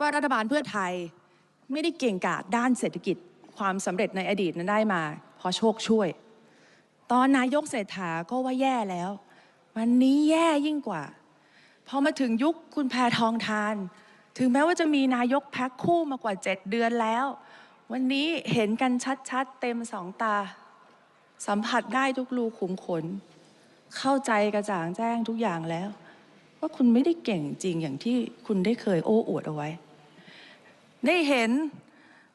ว่ารัฐบาลเพื่อไทยไม่ได้เก่งกาจด้านเศรษฐกิจ ความสำเร็จในอดีตนั้นได้มาเพราะโชคช่วย ตอนนายกเศรษฐาก็ว่าแย่แล้ว วันนี้แย่ยิ่งกว่า พอมาถึงยุคคุณแพทองทาน ถึงแม้ว่าจะมีนายกแพ็คคู่มากว่าเจ็ดเดือนแล้ว วันนี้เห็นกันชัดๆ เต็มสองตา สัมผัสได้ทุกรูขุมขน เข้าใจกระจ่างแจ้งทุกอย่างแล้ว ว่าคุณไม่ได้เก่งจริงอย่างที่คุณได้เคยโอ้อวดเอาไว้ ได้เห็น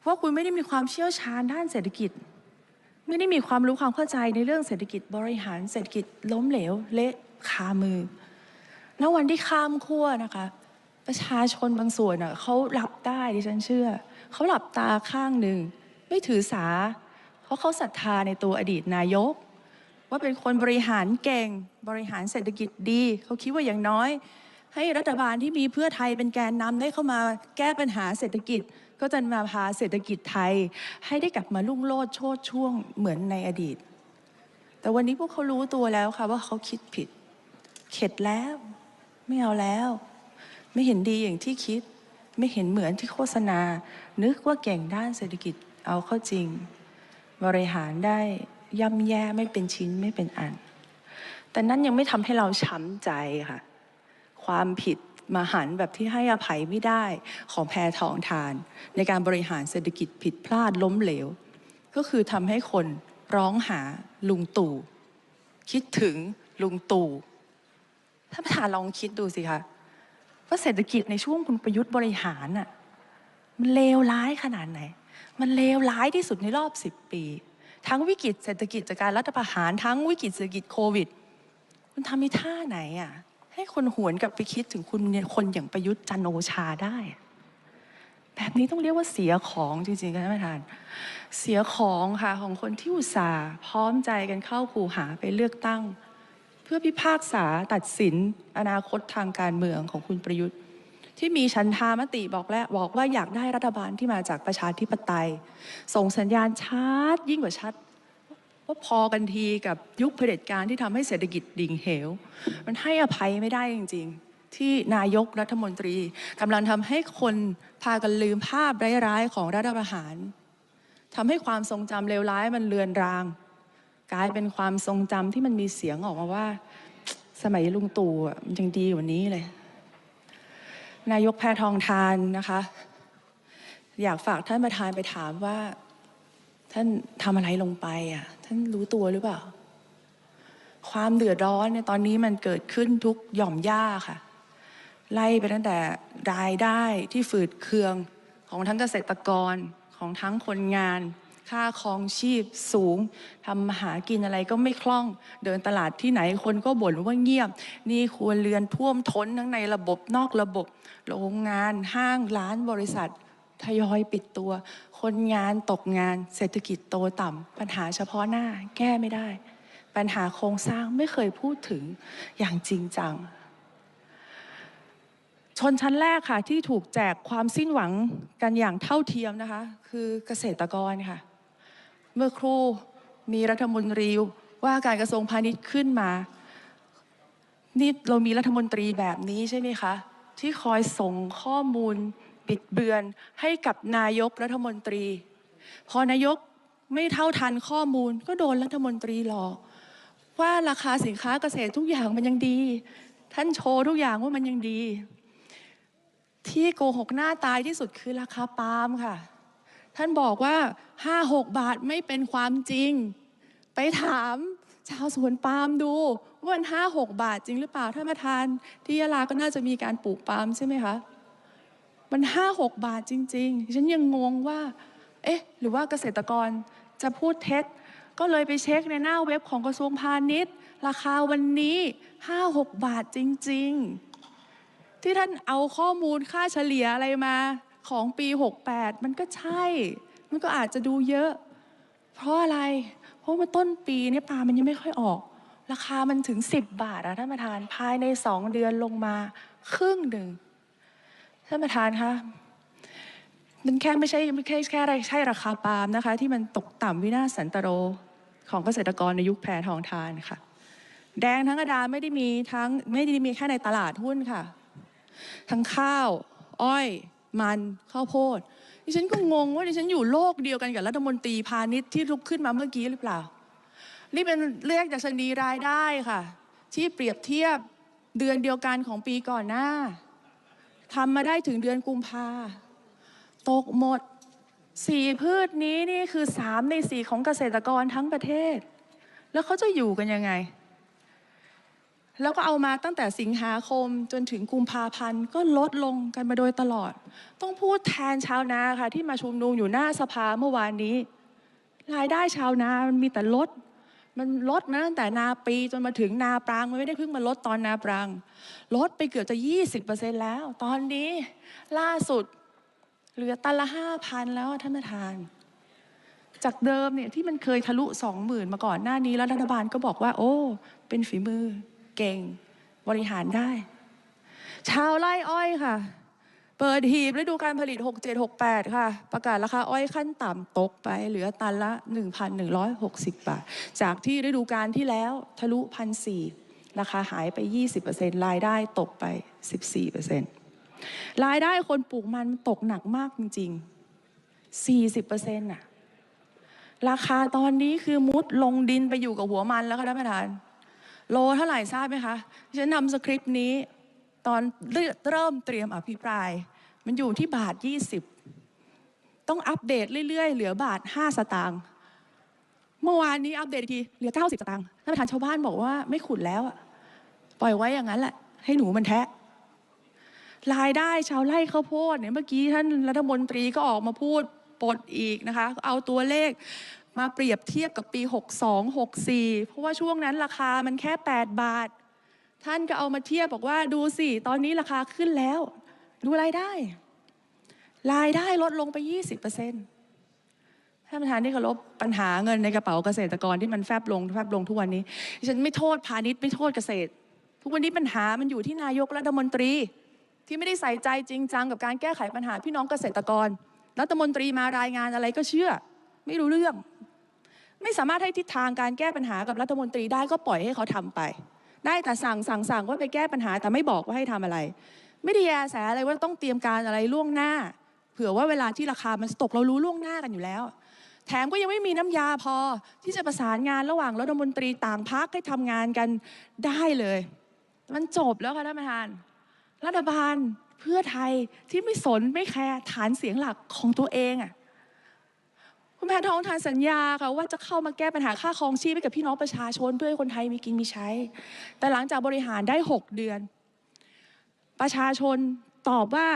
ว่าคุณไม่ได้มีความเชี่ยวชาญด้านเศรษฐกิจ ไม่ได้มีความรู้ความเข้าใจในเรื่องเศรษฐกิจบริหารเศรษฐกิจล้มเหลวเละคามือ แล้ววันที่ข้ามขั้วนะคะ ประชาชนบางส่วนอะเขาหลับได้ดิฉันเชื่อ เขาหลับตาข้างหนึ่งไม่ถือสา เพราะเขาศรัทธาในตัวอดีตนายก ว่าเป็นคนบริหารเก่งบริหารเศรษฐกิจดี เขาคิดว่าอย่างน้อย ให้รัฐบาลที่มีเพื่อไทยเป็นแกนนำได้เข้ามาแก้ปัญหาเศรษฐกิจ ก็จะมาพาเศรษฐกิจไทย ให้ได้กลับมาลุ่งโลดโชดช่วงเหมือนในอดีต แต่วันนี้พวกเขารู้ตัวแล้วค่ะว่าเขาคิดผิด เข็ดแล้ว ไม่เอาแล้ว ไม่เห็นดีอย่างที่คิด ไม่เห็นเหมือนที่โฆษณา นึกว่าเก่งด้านเศรษฐกิจเอาเข้าจริง บริหารได้ ย่ำแย่ไม่เป็นชิ้นไม่เป็นอัน แต่นั้นยังไม่ทำให้เราช้ำใจค่ะ ความผิดมาหันแบบที่ให้อภัยไม่ได้ของแพทองทาน ในการบริหารเศรษฐกิจผิดพลาดล้มเหลว ก็คือทำให้คนร้องหาลุงตู่ คิดถึงลุงตู่ท่านประธานลองคิดดูสิคะว่าเศรษฐกิจในช่วงคุณประยุทธ์บริหารน่ะมันเลวร้ายขนาดไหน มันเลวร้ายที่สุดในรอบสิบปี ทั้งวิกฤตเศรษฐกิจจากการรัฐประหารทั้งวิกฤตเศรษฐกิจโควิด คุณทำมีท่าไหนอะให้คนหวนกลับไปคิดถึงคุณคนอย่างประยุทธ์จันโอชาได้ แบบนี้ต้องเรียกว่าเสียของจริงๆค่ะท่านประธาน เสียของค่ะของคนที่อุตส่าห์พร้อมใจกันเข้าคูหาไปเลือกตั้ง เพื่อพิพากษาตัดสินอนาคตทางการเมืองของคุณประยุทธ์ ที่มีฉันทามติบอกแล้วบอกว่าอยากได้รัฐบาลที่มาจากประชาธิปไตย ส่งสัญญาณชัดยิ่งกว่าชัดว่าพอกันทีกับยุคเผด็จการที่ทำให้เศรษฐกิจดิ่งเหว มันให้อภัยไม่ได้จริง ๆ ที่นายกรัฐมนตรีกำลังทำให้คนพากันลืมภาพร้ายๆของรัฐประหารทำให้ความทรงจำเลวร้ายมันเลือนราง กลายเป็นความทรงจำที่มันมีเสียงออกมาว่า สมัยลุงตู่มันยังดีกว่านี้เลย นายกแพทองทานนะคะ อยากฝากท่านประธานไปถามว่า ท่านทำอะไรลงไปอะ ท่านรู้ตัวหรือเปล่า ความเดือดร้อนในยตอนนี้มันเกิดขึ้นทุกหย่อมย่าค่ะ ไล่ไปตั้งแต่รายได้ที่ฝืดเคืองของทั้งเกษตรกรของทั้งคนงาน ค่าครองชีพสูงทำหากินอะไรก็ไม่คล่อง เดินตลาดที่ไหนคนก็บ่นว่าเงียบ นี่ครัวเรือนท่วมท้นทั้งในระบบนอกระบบ โรงงานห้างร้านบริษัททยอยปิดตัว คนงานตกงาน เศรษฐกิจโตต่ำปัญหาเฉพาะหน้าแก้ไม่ได้ ปัญหาโครงสร้างไม่เคยพูดถึงอย่างจริงจัง ชนชั้นแรกค่ะที่ถูกแจกความสิ้นหวังกันอย่างเท่าเทียมนะคะ คือเกษตรกรค่ะ เมื่อครู่มีรัฐมนตรีว่าการกระทรวงพาณิชย์ขึ้นมา นี่เรามีรัฐมนตรีแบบนี้ใช่ไหมคะ ที่คอยส่งข้อมูลบิดเบือนให้กับนายกรัฐมนตรี พอนายกไม่เท่าทันข้อมูลก็โดนรัฐมนตรีหลอกว่าราคาสินค้าเกษตรทุกอย่างมันยังดี ท่านโชว์ทุกอย่างว่ามันยังดี ที่โกหกหน้าตายที่สุดคือราคาปาล์มค่ะ ท่านบอกว่า 5-6 บาทไม่เป็นความจริง ไปถามชาวสวนปาล์มดูว่ามัน5-6บาทจริงหรือเปล่าท่านประธานที่ยะลาก็น่าจะมีการปลูกปาล์มใช่ไหมคะ มัน5-6บาทจริง ๆ ฉันยังงงว่า เอ๊ะ หรือว่าเกษตรกรจะพูดเท็จ ก็เลยไปเช็คในหน้าเว็บของกระทรวงพาณิชย์ ราคาวันนี้5-6บาทจริง ๆ ที่ท่านเอาข้อมูลค่าเฉลี่ยอะไรมา ของปี 68 มันก็ใช่ มันก็อาจจะดูเยอะ เพราะอะไร เพราะว่าต้นปีเนี่ยปลามันยังไม่ค่อยออก ราคามันถึง 10 บาทอะท่านประธานภายใน 2 เดือนลงมาครึ่งหนึ่งท่านประธานคะมันแค่ไม่ใช่ไม่ใช่แค่ใช่ราคาปาล์มนะคะ ที่มันตกต่ำวินาศสันตโรของเกษตรกรในยุคแพรทองทานค่ะ แดงทั้งกระดานไม่ได้มีทั้งไม่ได้มีแค่ในตลาดหุ้นค่ะ ทั้งข้าว อ้อย มันข้าวโพดดิฉันก็งงว่าดิฉันอยู่โลกเดียวกันกับรัฐมนตรีพาณิชย์ที่ลุกขึ้นมาเมื่อกี้หรือเปล่า นี่เป็นเลขดัชนีรายได้ค่ะ ที่เปรียบเทียบเดือนเดียวกันของปีก่อนหน้าทำมาได้ถึงเดือนกุมภาตกหมดสี่พืชนี้นี่คือสามในสี่ของเกษตรกรทั้งประเทศ แล้วเขาจะอยู่กันยังไง แล้วก็เอามาตั้งแต่สิงหาคมจนถึงกุมภาพันธ์ก็ลดลงกันมาโดยตลอด ต้องพูดแทนชาวนาค่ะที่มาชุมนุมอยู่หน้าสภาเมื่อวานนี้ รายได้ชาวนามันมีแต่ลด มันลดมาตั้งแต่นาปีจนมาถึงนาปรางมันไม่ได้เพิ่งมาลดตอนนาปราง ลดไปเกือบจะ 20%แล้ว ตอนนี้ล่าสุดเหลือตันละห้าพันแล้วท่านประธาน จากเดิมเนี่ยที่มันเคยทะลุสองหมื่นมาก่อนหน้านี้แล้วรัฐบาลก็บอกว่า โอ้ เป็นฝีมือ เก่งบริหารได้ ชาวไร่อ้อยค่ะ เปิดหีบฤดูการผลิต 6768 ค่ะ ประกาศราคาอ้อยขั้นต่ำตกไป เหลือตันละ 1,160 บาท จากที่ฤดูการที่แล้วทะลุ 1,400 ราคาหายไป 20%รายได้ตกไป 14%รายได้คนปลูกมันตกหนักมากจริง ๆ 40%น่ะราคาตอนนี้คือมุดลงดินไปอยู่กับหัวมันแล้วค่ะท่านประธาน โลเท่าไหร่ทราบไหมคะฉันนำสคริปต์นี้ตอนเริ่มเตรียมอภิปราย มันอยู่ที่บาท 20 ต้องอัปเดตเรื่อย ๆ เหลือบาท 5 สตางค์เมื่อวานนี้อัปเดตทีเหลือ 90 สตางค์ท่านประธานชาวบ้านบอกว่าไม่ขุดแล้วปล่อยไว้อย่างนั้นแหละ ให้หนูมันแทะรายได้ชาวไร่ข้าวโพดเนี่ยเมื่อกี้ท่านรัฐมนตรีก็ออกมาพูดปลดอีกนะคะ เอาตัวเลข มาเปรียบเทียบกับปี 62 64 เพราะว่าช่วงนั้นราคามันแค่ 8 บาท ท่านก็เอามาเทียบบอกว่าดูสิ ตอนนี้ราคาขึ้นแล้ว ดูรายได้ รายได้ลดลงไป 20%ท่านประธานที่เคารพปัญหาเงินในกระเป๋าเกษตรกรที่มันแฟบลงแฟบลงทุกวันนี้ฉันไม่โทษพาณิชย์ไม่โทษเกษตร ทุกวันนี้ปัญหามันอยู่ที่นายกรัฐมนตรี ที่ไม่ได้ใส่ใจจริงจังกับการแก้ไขปัญหาพี่น้องเกษตรกรรัฐมนตรีมารายงานอะไรก็เชื่อ ไม่รู้เรื่อง ไม่สามารถให้ทิศทางการแก้ปัญหากับรัฐมนตรีได้ก็ปล่อยให้เขาทำไป ได้แต่สั่งสั่งสั่งว่าไปแก้ปัญหาแต่ไม่บอกว่าให้ทำอะไร ไม่ได้แยแสอะไรว่าต้องเตรียมการอะไรล่วงหน้า เผื่อว่าเวลาที่ราคามันตกเรารู้ล่วงหน้ากันอยู่แล้ว แถมก็ยังไม่มีน้ำยาพอที่จะประสานงานระหว่างรัฐมนตรีต่างพักให้ทำงานกันได้เลย มันจบแล้วค่ะท่านประธาน รัฐบาลเพื่อไทยที่ไม่สนไม่แคร์ฐานเสียงหลักของตัวเองอะ คุณแพทองทานสัญญาค่ะว่าจะเข้ามาแก้ปัญหาค่าครองชีพให้กับพี่น้องประชาชน เพื่อให้คนไทยมีกินมีใช้ แต่หลังจากบริหารได้ 6 เดือน ประชาชนตอบว่า